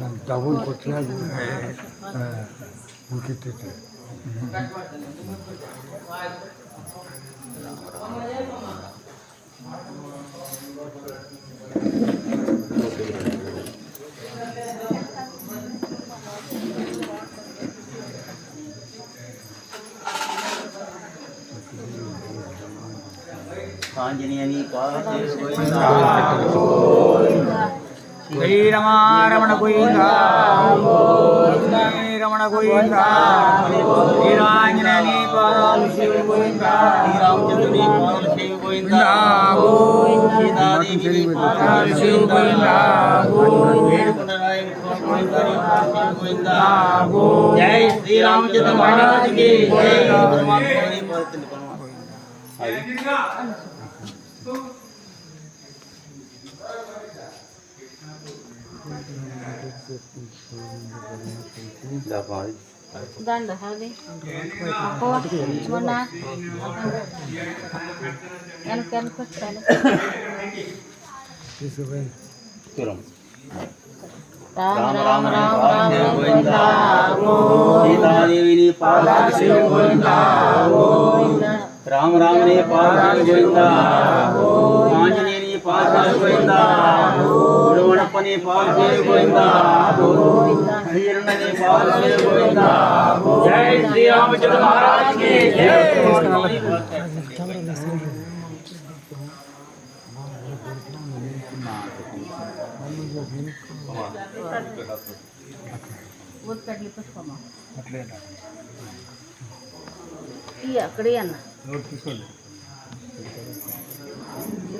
ನಾನು ತಗೊಂಡು ಕೊಟ್ಟರೆ ಮುಗಿತೈತೆ ಆಂಜನೇಯನಿ ಪಾರ್ವತಿ ఆంజనేయని శ్రీరమారమణ గోయిందా రమణ గోయిందా శ్రీరాంజనేయని పాదాలు శివ గోయిందా శ్రీరామచంద్రుని పాదాలు శివ గోయిందా సీతాదేవి పాదాలు శివ గోయిందా వేడుకుంటున్నాయి గోయిందా జై శ్రీరామచంద్ర మహారాజుకి జై పరమాత్మ పరమాత్మ రామ రామ రామ రామ గోవింద గోవింద సీతాదేవిని పాదాలు శివ గోవింద రామ రామని పాదాలు గోవింద ఆంజనేయని పాదాలు గోవింద గురువణప్పని పాదాలు శివ గోవింద హరిహరని పాదాలు శివ గోవింద జై శ్రీరామచంద్ర మహారాజ్ కి జై ఊరికడ్లి పుష్పమ్మ ఈ అక్కడే అన్న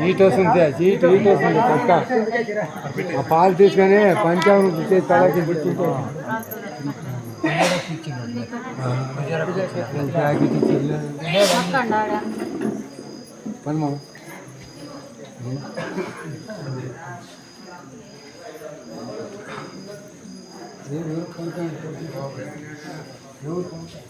హీట్ వస్తుంది హీట్ హీట్ వస్తుంది పక్క ఆ పాలు తీసుకొని పంచామృతం చేసి తలకి పుచ్చుకో 有没有充电式空调？没有。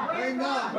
Wait up!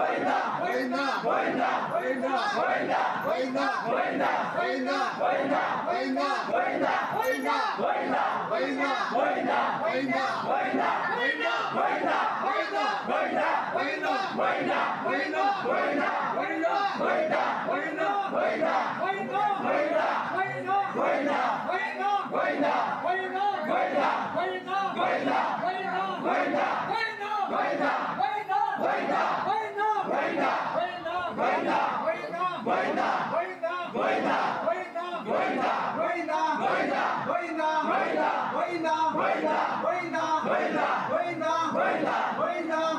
Wait up!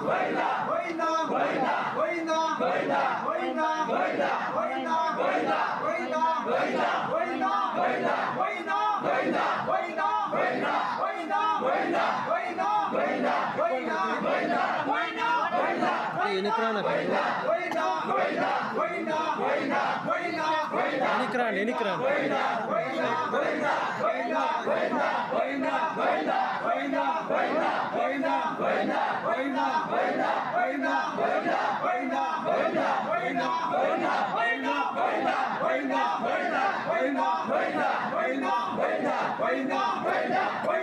ఎనికిరాన ఎనికిరాన్ ఎనికిరాన్ పోయిందా పోయిందా పోయిందా పోయిందా పోయిందా పోయిందా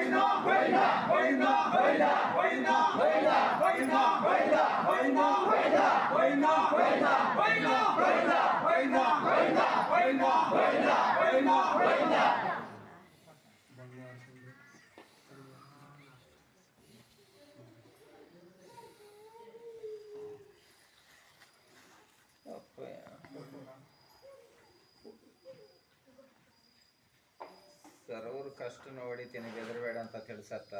పోయిందా పోయిందా ಹೇಳ್ತಾರ ಅವ್ರು ಕಷ್ಟ ನೋಡಿ ತಿನ್ನ ಬೆದರಬೇಡ ಅಂತ ತಿಳಿಸತ್ತ?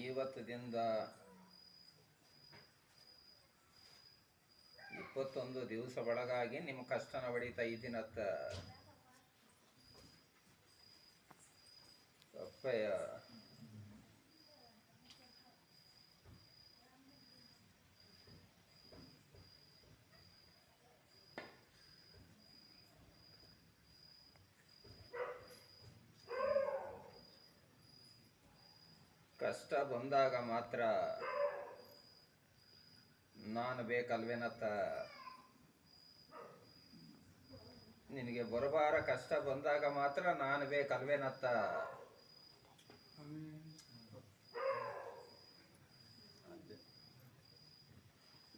ಇವತ್ತದಿಂದ ಇಪ್ಪತ್ತೊಂದು ದಿವಸ ಒಳಗಾಗಿ ನಿಮ್ಮ ಕಷ್ಟನ ಹೊಡಿತಾ ಇದ್ದೀನತ್ತ ಕಷ್ಟ ಬಂದಾಗ ಮಾತ್ರ ನಾನು ಬೇಕಲ್ವೇನತ್ತ? ನಿನಗೆ ಬರಬಾರ ಕಷ್ಟ ಬಂದಾಗ ಮಾತ್ರ ನಾನು ಬೇಕಲ್ವೇನತ್ತ?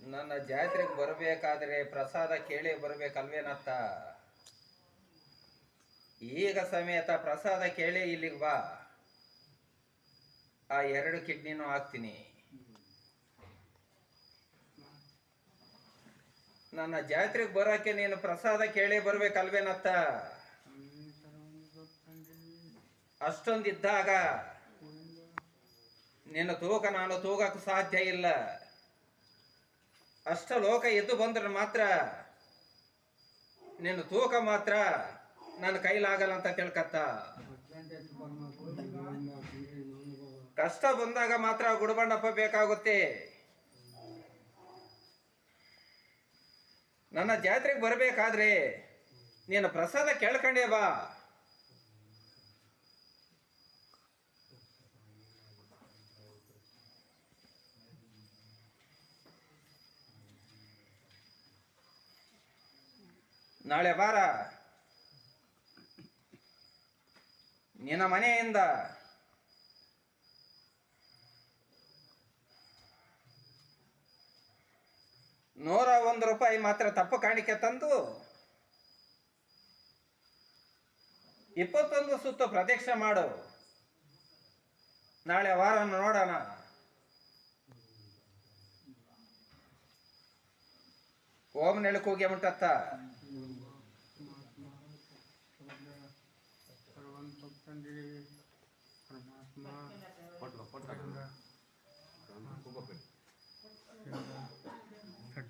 ನನ್ನ ಜಾತ್ರೆಗೆ ಬರಬೇಕಾದ್ರೆ ಪ್ರಸಾದ ಕೇಳಿ ಬರಬೇಕಲ್ವೇನತ್ತ? ಈಗ ಸಮೇತ ಪ್ರಸಾದ ಕೇಳಿ ಇಲ್ಲಿಗೆ ಬಾ. ಆ ಎರಡು ಕಿಡ್ನಿನೂ ಹಾಕ್ತೀನಿ. ನನ್ನ ಜಾತ್ರೆಗೆ ಬರೋಕೆ ನೀನು ಪ್ರಸಾದ ಕೇಳಿ ಬರ್ಬೇಕಲ್ವೇನತ್ತ ಅಷ್ಟೊಂದಿದ್ದಾಗ ನಿನ್ನ ತೂಕ ನಾನು ತೂಗಕ್ಕೆ ಸಾಧ್ಯ ಇಲ್ಲ. ಅಷ್ಟ ಲೋಕ ಎದ್ದು ಬಂದ್ರೆ ಮಾತ್ರ ನಿನ್ನ ತೂಕ ಮಾತ್ರ ನನ್ನ ಕೈಲಾಗಲ್ಲ ಅಂತ ತಿಳ್ಕತ್ತ? ಕಷ್ಟ ಬಂದಾಗ ಮಾತ್ರ ಗುಡಬಂಡಪ್ಪ ಬೇಕಾಗುತ್ತೆ. ನನ್ನ ಜಾತ್ರೆಗೆ ಬರಬೇಕಾದ್ರೆ ನೀನು ಪ್ರಸಾದ ಕೇಳ್ಕೊಂಡೇ ಬಾ. ನಾಳೆ ಬಾರ ನಿನ್ನ ಮನೆಯಿಂದ ನೂರ ಒಂದು ರೂಪಾಯಿ ಮಾತ್ರ ತಪ್ಪು ಕಾಣಿಕೆ ತಂದು ಇಪ್ಪತ್ತೊಂದು ಸುತ್ತು ಪ್ರದಕ್ಷಿಣೆ ಮಾಡು. ನಾಳೆ ವಾರ ನೋಡೋಣ. ಓಮ್ ಓಂ ನೆಲಕೋಗಿ ಮುಟ್ಟತ್ತ. ಪರಮಾತ್ಮ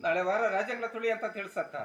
ನಾಳೆ ವಾರ ರಾಜಂಗಳ ತುಳಿ ಅಂತ ತಿಳ್ಸತ್ತ.